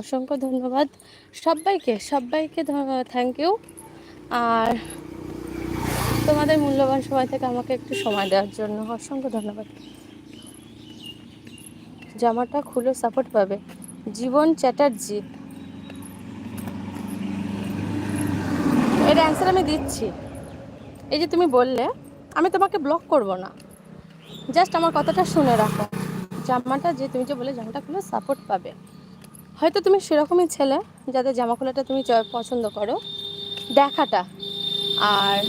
অসংখ্য ধন্যবাদ। সবাইকে সবাইকে থ্যাংক ইউ আর তোমাদের মূল্যবান সময় থেকে আমাকে একটু সময় দেওয়ার জন্য অসংখ্য ধন্যবাদ। জামাটা খুলে সাপোর্ট পাবে। জীবন চ্যাটার্জি। এর অ্যান্সার আমি দিচ্ছি। এই যে তুমি বললে, আমি তোমাকে ব্লক করব না। জাস্ট আমার কথাটা শুনে রাখো। জামাটা যে, তুমি যে বলে জামাটা খুলে সাপোর্ট পাবে। হয়তো তুমি সেরকমই ছেলে যাদের জামা খোলাটা তুমি পছন্দ করো। দেখাটা। আর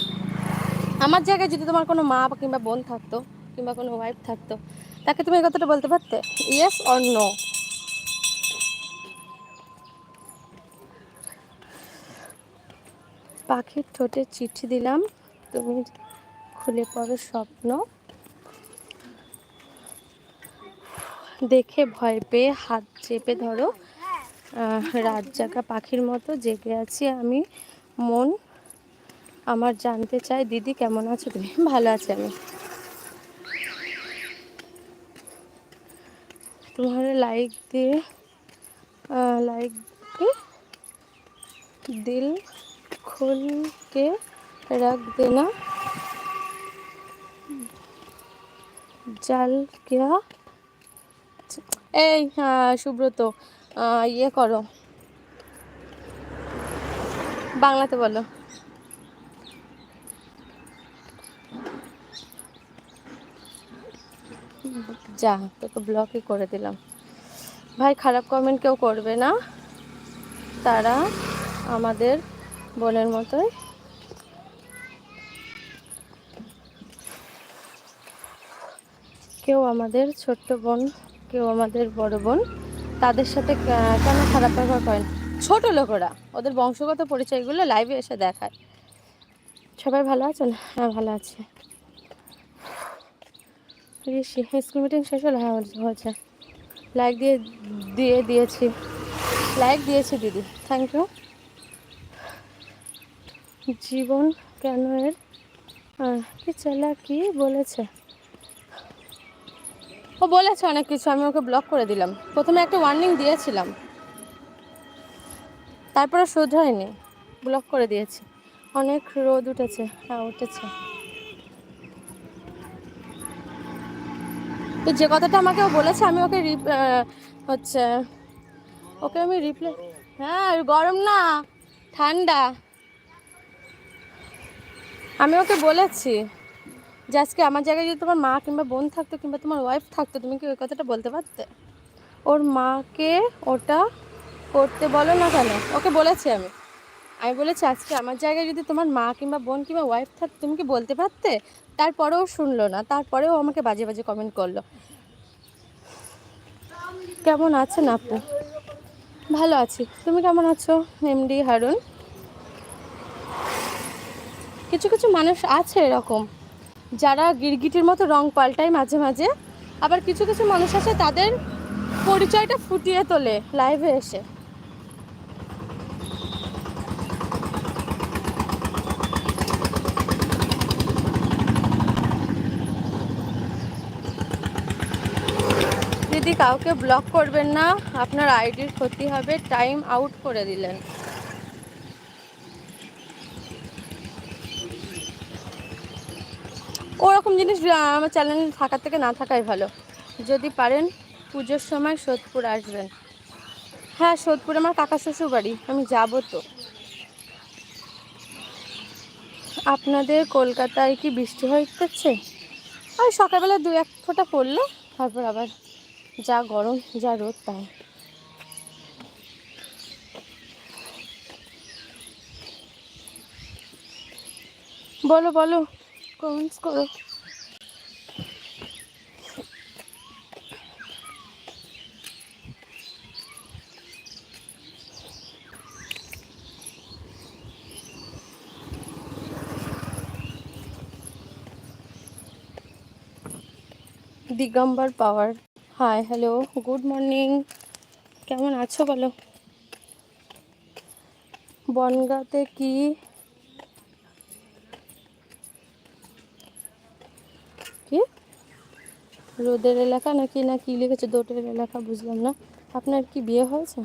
আমার জায়গায় যদি তোমার কোনো মা কিংবা বোন থাকতো, কিংবা কোনো ওয়াইফ থাকতো, তাকে তুমি এই কথাটা বলতে পারতে? ইয়েস অর নো পাখির ঠোঁটে চিঠি দিলাম, তুমি খুলে পড়ো স্বপ্ন। দেখে ভয় পেয়ে হাত চেপে ধরো। রাত জাগা পাখির মতো জেগে আছি আমি। মন আমার জানতে চাই দিদি, কেমন আছো? তুমি ভালো আছি আমি। তোমার লাইক দিয়ে লাইক দিয়ে দিল খুল কে রাখ দেনা জাল क्या এই হ্যাঁ সুব্রত ইয়ে করো। বাংলাতে বলো। যা, তোকে ব্লকই করে দিলাম। ভাই, খারাপ কমেন্ট কেউ করবে না। তারা আমাদের বোনের মতোই। কেউ আমাদের ছোট্ট বোন, কেউ আমাদের বড় বোন। তাদের সাথে কেন খারাপ ব্যবহার করেন? ছোট লোকেরা, ওদের বংশগত পরিচয়গুলো লাইভে এসে দেখায়। সবাই ভালো আছেন? হ্যাঁ ভালো আছে। স্কুল মিটিং শেষ হলো হ্যাঁ হয়েছে। লাইক দিয়ে দিয়ে দিয়েছি। লাইক দিয়েছি, দিদি। থ্যাংক ইউ জীবন কেন এর? কি চালা কি বলেছে? ও বলেছে অনেক কিছু, আমি ওকে ব্লক করে দিলাম। প্রথমে একটা ওয়ার্নিং দিয়েছিলাম। তারপরে শোধ হয়নি। ব্লক করে দিয়েছি। অনেক রোদ উঠেছে। হ্যাঁ উঠেছে। তো যে কথাটা আমাকে ও বলেছে, আমি ওকে রিপ হচ্ছে, ওকে আমি রিপ্লে হ্যাঁ গরম না, ঠান্ডা। আমি ওকে বলেছি। যে আজকে আমার জায়গায় যদি তোমার মা কিংবা বোন থাকতো কিংবা তোমার ওয়াইফ থাকতো, তুমি কি ওই কথাটা বলতে পারতে? ওর মাকে ওটা করতে বলো না কেন? ওকে বলেছি আমি। আমি বলেছি, আজকে আমার জায়গায় যদি তোমার মা কিংবা বোন কিংবা ওয়াইফ থাকতো, তুমি কি বলতে পারতে? তারপরেও শুনলো না, তারপরেও আমাকে বাজে বাজে কমেন্ট করল। কেমন আছেন আপু? ভালো আছি। তুমি কেমন আছো? এমডি হারুন? কিছু কিছু মানুষ আছে এরকম। যারা গিরগিটির মতো রং পাল্টায় মাঝে মাঝে, আবার কিছু কিছু মানুষ আছে তাদের পরিচয়টা ফুটিয়ে তোলে লাইভে এসে। দিদি কাউকে ব্লক করবেন না, আপনার আইডির ক্ষতি হবে টাইম আউট করে দিলেন। ওরকম জিনিস আমার চ্যানেল থাকার থেকে না থাকাই ভালো। যদি পারেন, পুজোর সময় সোদপুর আসবেন। হ্যাঁ সোদপুর আমার কাকা শ্বশুর বাড়ি, আমি যাব তো। আপনাদের কলকাতায় কি বৃষ্টি হইতেছে? আর সকালবেলা দু এক ফোঁটা পড়ল, তারপর আবার যা গরম, যা রোদ, তাই। বলো বলো। কমেন্টস করো Digambar power high hello good morning কেমন আছো বলো? বনগাতে কি কি? রোদের এলাকা নাকি না কি লিখেছে দোটের এলাকা, বুঝলাম না। আপনার কি বিয়ে হয়েছে?